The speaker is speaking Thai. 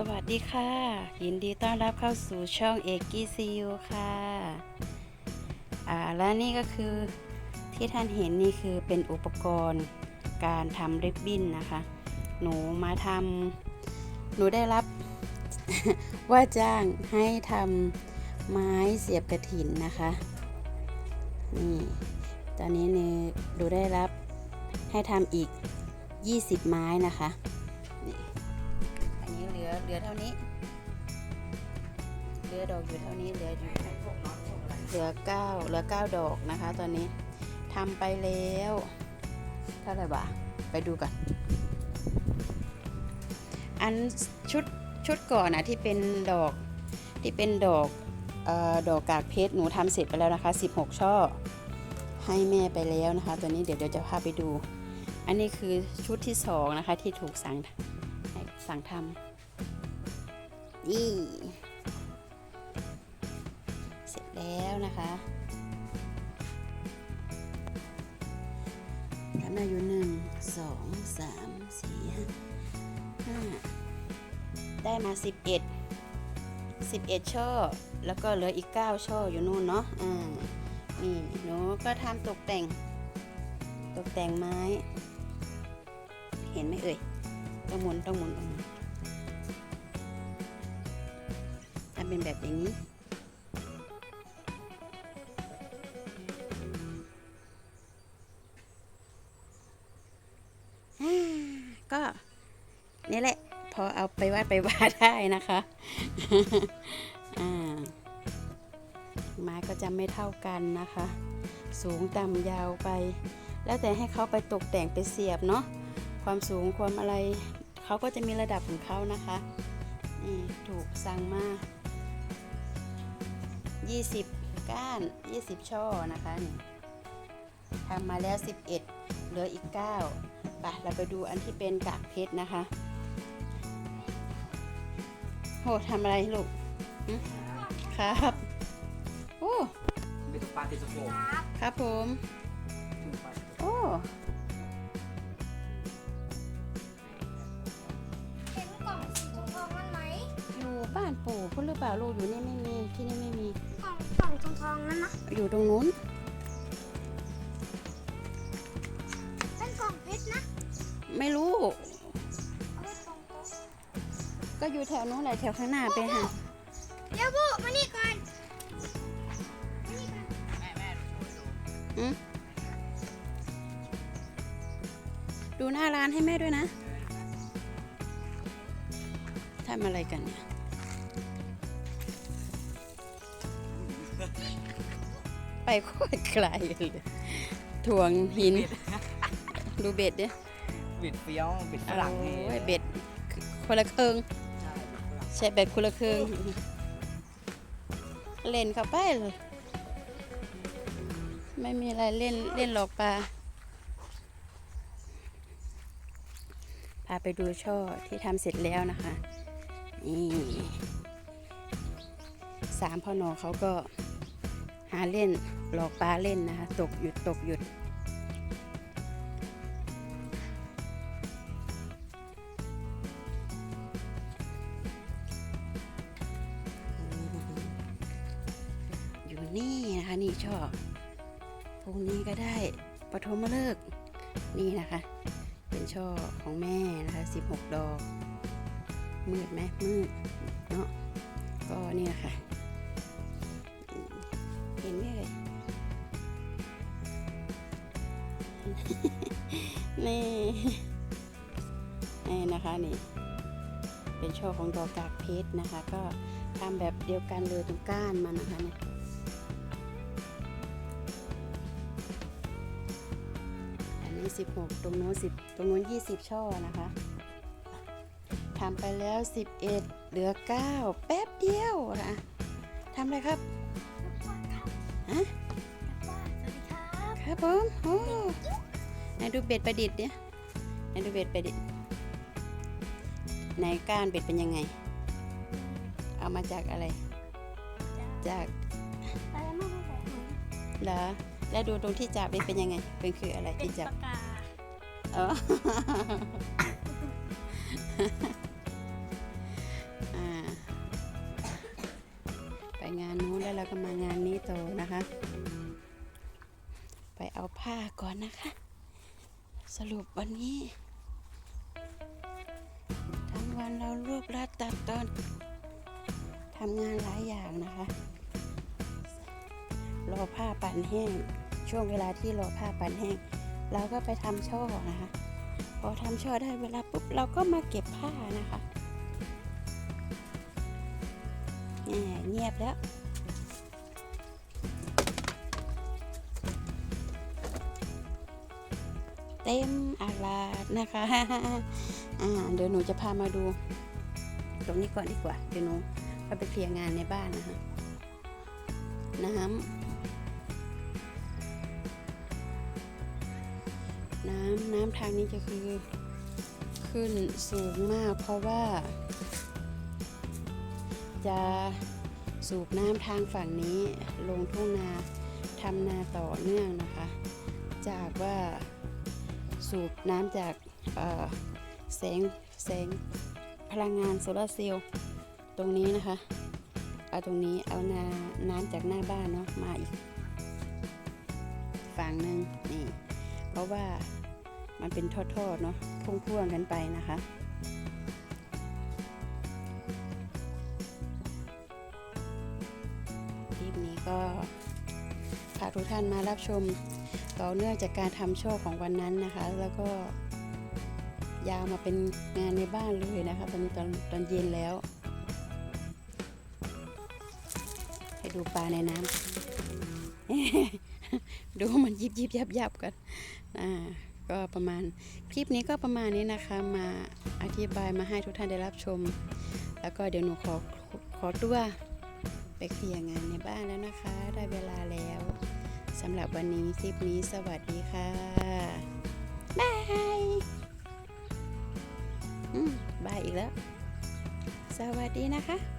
สวัสดีค่ะ ยินดีต้อนรับเข้าสู่ช่องเอกกี้ซียูค่ะอ่าและนี่ก็คือที่ท่านเห็นนี่คือเป็นอุปกรณ์การทำริบบิ้นนะคะ หนูมาทำหนูได้รับ ว่าจ้างให้ทำไม้เสียบกระถินนะคะนี่ตอนนี้เนี่ยดูได้รับให้ทำอีก 20 ไม้นะคะ เหลือเท่านี้ เหลือดอกอยู่เท่านี้ เหลืออยู่เหลือเก้าเหลือเก้าดอกนะคะ ตอนนี้ทำไปแล้วเท่าไหร่บาไปดูกัน อันชุดชุดก่อนนะที่เป็นดอกที่เป็นดอกออดอกกากเพชรหนูทำเสร็จไปแล้วนะคะ 16 ช่อ ให้แม่ไปแล้วนะคะ ตัวนี้เดี๋ยวเดี๋ยวจะพาไปดู อันนี้คือชุดที่สองนะคะที่ถูกสั่งสั่งทำ นี่ เสร็จแล้วนะคะทำได้อยู่หนึ่งสองสามสี่ห้าห้าได้มาสิบเอ็ดสิบเอ็ดช่อ แล้วก็เหลืออีกเก้าช่ออยู่นู่นเนาะอ่านี่หนูก็ทำตกแต่ง ตกแต่งไม้ เห็นไหมเอ่ยต้องหมุนต้องหมุนต้องหมุน เป็นแบบอย่างนี้ ก็นี่แหละ พอเอาไปวาดไปวาดได้นะคะอ่าไม้ก็จะไม่เท่ากันนะคะ สูงต่ำยาวไป แล้วแต่ให้เขาไปตกแต่งไปเสียบเนาะความสูงความอะไรเขาก็จะมีระดับของเขานะคะนี่ถูกสั่งมา 20 ก้าน 20 ช่อนะคะนี่ทำมาแล้ว 11 เหลืออีก9ไปเราไปดูอันที่เป็นกากเพชรนะคะโหทำอะไรลูกหึครับโอ้เป็นปลาติดสโคปครับผมโอ้เห็นกล่องสีทองทองๆนั่นไหมอยู่บ้านปู่พุ่นหรือเปล่าลูกอยู่นี่ไม่มีที่นี่ไม่มี กล่องกล่องทองทองๆนั่นนะอยู่ตรงนู้น เป็นกล่องเพชรนะไม่รู้ เอาไว้ตรงโต๊ะก็อยู่แถวนู้นแหละแถวข้างหน้าไปหาเดี๋ยวบูมานี่ก่อนมานี่ก่อนดูหน้าร้านให้แม่ด้วยนะทำอะไรกันเนี่ย ไปโคตรไกลเลยถ่วงหิน ดูเบ็ดดิบิดเฟี้ยวบิดฝรั่งนี่โอ้ยเบ็ดคนละครึ่งใช่บิดฝรั่งใช้เบ็ดคนละครึ่งเล่นเข้าไปเลย ไม่มีอะไรเล่นเล่นหลอกปลาพาไปดูช่อที่ทำเสร็จแล้วนะคะนี่สามพ่อหนอเขาก็หาเล่น หลอกปลาเล่นนะคะ ตกหยุดตกหยุด อยู่นี่นะคะนี่ช่อพรุ่งนี้ก็ได้ปฐมฤกษ์นี่นะคะ เป็นช่อของแม่นะคะ 16 ดอก มืดไหมมืดเนาะก็นี่แหละค่ะ เห็นไหมเอ่ย นี่นี่นะคะนี่ เป็นช่อของดอกกากเพชรนะคะ ก็ทำแบบเดียวกันเลยตรงก้านมันนะคะเนี่ยอันนี้ 16 ตรงโน้น10 ตรงโน้น20 ช่อนะคะทำไปแล้ว 11 เหลือ 9 แป๊บเดียวนะทำอะไรครับฮะสวัสดีครับครับผมโอ้ ในดูเบ็ดประดิษฐ์เนี่ยในดูเบ็ดประดิษฐ์ในก้านเบ็ดเป็นยังไง เอามาจากอะไร จากเหรอแล้วดูตรงที่จับเป็นยังไง เป็นคืออะไรที่จับไปงานนู้นแล้วเราก็มางานนี้โตนะคะ ไปเอาผ้าก่อนนะคะ สรุปวันนี้ ทั้งวันเรารวบรัดตัดตอนทำงานหลายอย่างนะคะ รอผ้าปั่นแห้ง ช่วงเวลาที่รอผ้าปั่นแห้ง เราก็ไปทำช่อนะคะ พอทำช่อได้เวลาปุ๊บเราก็มาเก็บผ้านะคะเงียบแล้ว เต็มอาลาดนะคะอ่าเดี๋ยวหนูจะพามาดู ตรงนี้ก่อนดีกว่า เดี๋ยวหนูไปเคลียร์งานในบ้านนะคะน้ำน้ำน้ำทางนี้จะคือขึ้นสูงมากเพราะว่า จะสูบน้ำทางฝั่งนี้ลงทุ่งนาทำนาต่อเนื่องนะคะ จากว่า สูบน้ำจากแสงแสงพลังงานโซลาร์เซลล์ตรงนี้นะคะ เอาตรงนี้เอานาน้ำจากหน้าบ้านเนาะมาอีกฝั่งหนึ่งนี่ เพราะว่ามันเป็นทอดๆเนาะพ่วงๆกันไปนะคะคลิปนี้ก็พาทุกท่านมารับชม ต่อเนื่องจากการทำโชว์ของวันนั้นนะคะ แล้วก็ยาวมาเป็นงานในบ้านเลยนะคะ ตอนนี้ตอนตอนเย็นแล้ว ให้ดูปลาในน้ำดูมันยิบยิบยับยับกันอ่าก็ประมาณคลิปนี้ก็ประมาณนี้นะคะมาอธิบายมาให้ทุกท่านได้รับชม แล้วก็เดี๋ยวหนูขอขอตัวไปเคลียร์งานในบ้านแล้วนะคะ ได้เวลาแล้ว สำหรับวันนี้คลิปนี้สวัสดีค่ะบายบายอีกแล้ว สวัสดีนะคะ